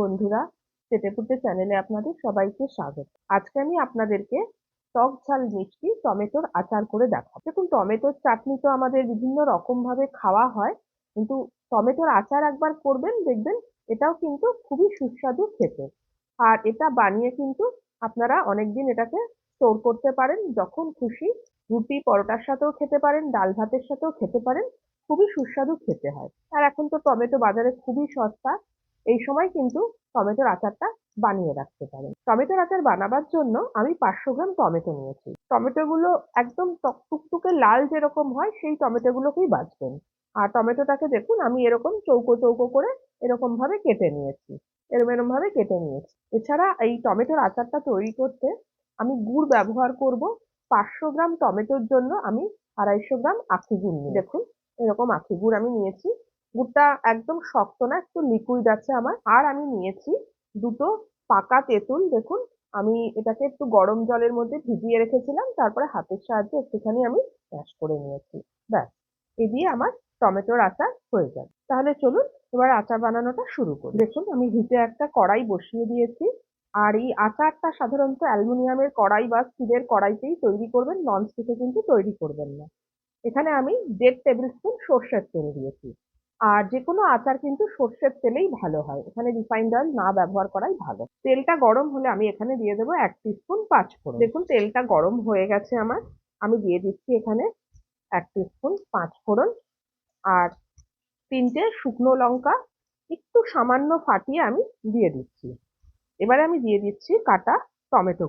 বন্ধুরা চেটেপুটে চ্যানেলে আপনাদের সবাইকে স্বাগত। আজকে আমি আপনাদেরকে টক ঝাল মিষ্টি টমেটোর আচার করে দেখাবো। দেখুন, টমেটোর চাটনি তো আমাদের বিভিন্ন রকম ভাবে খাওয়া হয়, কিন্তু টমেটোর আচার একবার করবেন, দেখবেন এটাও কিন্তু খুবই সুস্বাদু খেতে। আর এটা বানিয়ে কিন্তু আপনারা অনেকদিন এটাকে স্টোর করতে পারেন, যখন খুশি রুটি, পরোটার সাথেও খেতে পারেন, ডাল ভাতের সাথেও খেতে পারেন, খুবই সুস্বাদু খেতে হয়। আর এখন তো টমেটো বাজারে খুবই সস্তা এই সময় কিন্তু টমেটোর আচারটা বানিয়ে রাখতে পারেন। টমেটোর আচার বানাবার জন্য আমি পাঁচশো গ্রাম টমেটো নিয়েছি। টমেটোগুলো একদম টক টুকটুকে লাল যেরকম হয়, সেই টমেটোগুলোকেই বাছবেন আর টমেটোটাকে দেখুন, আমি এরকম চৌকো চৌকো করে এরকম ভাবে কেটে নিয়েছি। এরম এরম ভাবে কেটে নিয়েছি। এছাড়া এই টমেটোর আচারটা তৈরি করতে আমি গুড় ব্যবহার করব। পাঁচশো গ্রাম টমেটোর জন্য আমি আড়াইশো গ্রাম আখি গুড় নিই দেখুন, এরকম আখি গুড় আমি নিয়েছি। গুড়টা একদম শক্ত না, একটু লিকুইড আছে আমার। আর আমি নিয়েছি দুটো পাকা তেঁতুল, দেখুন। আমি এটাকে একটু গরম জলের মধ্যে ভিজিয়ে রেখেছিলাম, তারপরে হাতের সাহায্যে একটুখানি আমি ম্যাশ করে নিয়েছি। ব্যাস, এ দিয়ে আমার টমেটোর আচার হয়ে যাবে তাহলে চলুন, এবার আচার বানানোটা শুরু করি। দেখুন, আমি হিটে একটা কড়াই বসিয়ে দিয়েছি। আর এই আচারটা সাধারণত অ্যালুমিনিয়ামের কড়াই বা স্টিলের কড়াইতেই তৈরি করবেন নন ননস্টিকে কিন্তু তৈরি করবেন না। এখানে আমি দেড় টেবিল স্পুন সর্ষের তেল দিয়েছি। আর যে কোনো আচার কিন্তু সর্ষের তেলেই ভালো হয়। এখানে রিফাইন্ড অয়েল না ব্যবহার করাই ভালো। তেলটা গরম হলে আমি এখানে দিয়ে দেবো এক টিস্পুন পাঁচ ফোড়ন দেখুন, তেলটা গরম হয়ে গেছে আমার। আমি দিয়ে দিচ্ছি এখানে এক টিস্পুন পাঁচ ফোড়ন আর তিনটে শুকনো লঙ্কা। একটু সামান্য ফাটিয়ে আমি দিয়ে দিচ্ছি। এবারে আমি দিয়ে দিচ্ছি কাটা টমেটো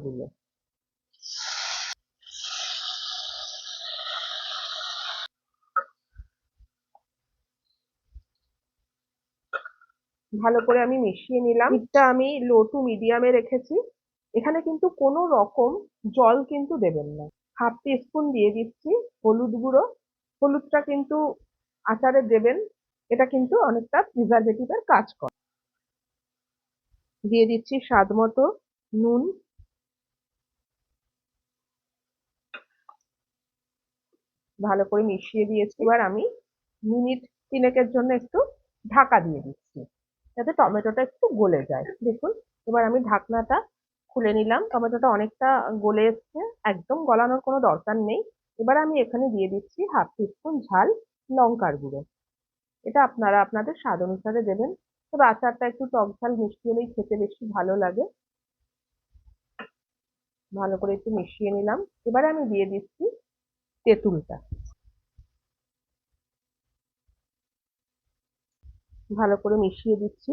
ভালো করে আমি মিশিয়ে নিলাম। এটা আমি লো টু মিডিয়ামে রেখেছি। এখানে কিন্তু কোনো রকম জল কিন্তু দেবেন না। হাফ টিস্পুন দিয়ে দিচ্ছি হলুদ গুঁড়ো। হলুদটা কিন্তু আচারে দেবেন। এটা কিন্তু অনেকটা প্রিজারভেটিভের কাজ করে। দিয়ে দিচ্ছি স্বাদ মতো নুন। ভালো করে মিশিয়ে দিয়েছি। এবার আমি মিনিট তিনেকের জন্য একটু ঢাকা দিয়ে দিচ্ছি। যাতে টমেটোটা একটু গলে যায়। দেখুন, এবার আমি ঢাকনাটা খুলে নিলাম। টমেটোটা অনেকটা গলে এসছে, একদম গলানোর কোনো দরকার নেই। এবার আমি এখানে দিয়ে দিচ্ছি হাফ টিস্পুন ঝাল লঙ্কার গুঁড়ো। এটা আপনারা আপনাদের স্বাদ অনুসারে দেবেন। তবে আচারটা একটু টক ঝাল, মিষ্টি হলেই খেতে বেশি ভালো লাগে। ভালো করে একটু মিশিয়ে নিলাম। এবারে আমি দিয়ে দিচ্ছি তেঁতুলটা। ভালো করে মিশিয়ে দিচ্ছি।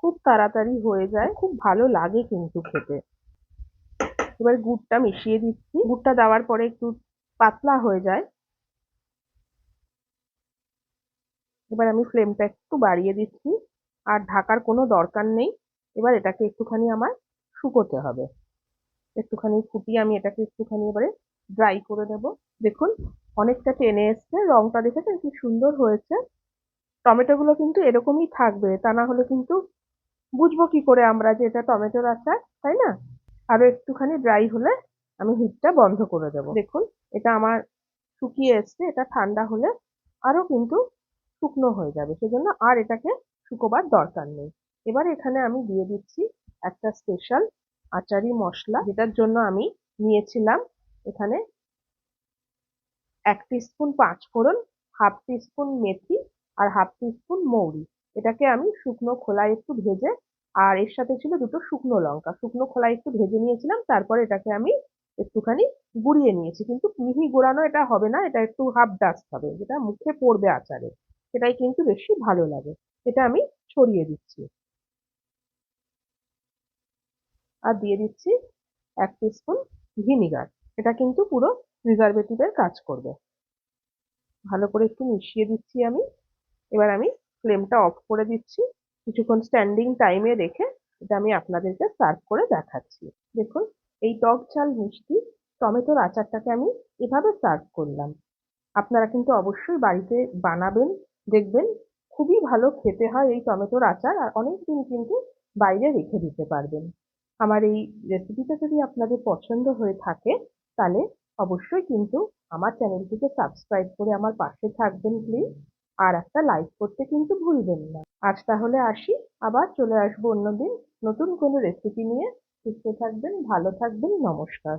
খুব তাড়াতাড়ি হয়ে যায়, খুব ভালো লাগে কিন্তু খেতে। এবার গুড়টা মিশিয়ে দিচ্ছি। গুড়টা দেওয়ার পরে একটু পাতলা হয়ে যায়। এবার আমি ফ্লেমটা একটু বাড়িয়ে দিচ্ছি, আর ঢাকার কোনো দরকার নেই। এবার এটাকে একটুখানি আমার শুকোতে হবে। একটুখানি ফুটিয়ে আমি এটাকে একটুখানি এবারে ড্রাই করে দেব দেখুন, অনেকটা টেনে এসছে, রংটা দেখেছেন কি সুন্দর হয়েছে। টমেটোগুলো কিন্তু এরকমই থাকবে, তা না হলে কিন্তু বুঝব কি করে আমরা যে এটা টমেটোর আচার, তাই না? আরও একটুখানি ড্রাই হলে আমি হিটটা বন্ধ করে দেব। দেখুন, এটা আমার শুকিয়ে এসছে, এটা ঠান্ডা হলে আরও কিন্তু শুকনো হয়ে যাবে, সেজন্য আর এটাকে শুকোবার দরকার নেই। এবার এখানে আমি দিয়ে দিচ্ছি একটা স্পেশাল আচারি মশলা, যেটার জন্য আমি নিয়েছিলাম এখানে এক টিস্পুন পাঁচ ফোড়ন হাফ টিস্পুন মেথি আর হাফ টিস্পুন মৌরি। এটাকে আমি শুকনো খোলায় একটু ভেজে, আর এর সাথে ছিল দুটো শুকনো লঙ্কা। শুকনো খোলায় একটু ভেজে নিয়েছিলাম, তারপর এটাকে আমি একটুখানি গুঁড়িয়ে নিয়েছি। কিন্তু মিহি গোড়ানো এটা হবে না, এটা একটু হাফ ডাস্ট হবে, যেটা মুখে পড়বে আচারে। সেটাই কিন্তু বেশি ভালো লাগে। এটা আমি ছড়িয়ে দিচ্ছি। আর দিয়ে দিচ্ছি এক টিস্পুন ভিনিগার। এটা কিন্তু পুরো প্রিজারভেটিভের কাজ করবে। ভালো করে একটু মিশিয়ে দিচ্ছি আমি। এবার আমি ফ্লেমটা অফ করে দিচ্ছি। কিছুক্ষণ স্ট্যান্ডিং টাইমে রেখে এটা আমি আপনাদেরকে সার্ভ করে দেখাচ্ছি। দেখুন, এই টক ঝাল মিষ্টি টমেটোর আচারটাকে আমি এভাবে সার্ভ করলাম। আপনারা কিন্তু অবশ্যই বাড়িতে বানাবেন, দেখবেন খুবই ভালো খেতে হয় এই টমেটোর আচার আর অনেক দিন কিন্তু বাইরে রেখে দিতে পারবেন। আমার এই রেসিপিটা যদি আপনাদের পছন্দ হয়ে থাকে, তাহলে অবশ্যই কিন্তু আমার চ্যানেলটিকে সাবস্ক্রাইব করে আমার পাশে থাকবেন প্লিজ আর একটা লাইক করতে কিন্তু ভুলবেন না। আজ তাহলে আসি। আবার চলে আসব অন্যদিন। নতুন কোনো রেসিপি নিয়ে। সুস্থ থাকবেন, ভালো থাকবেন, নমস্কার।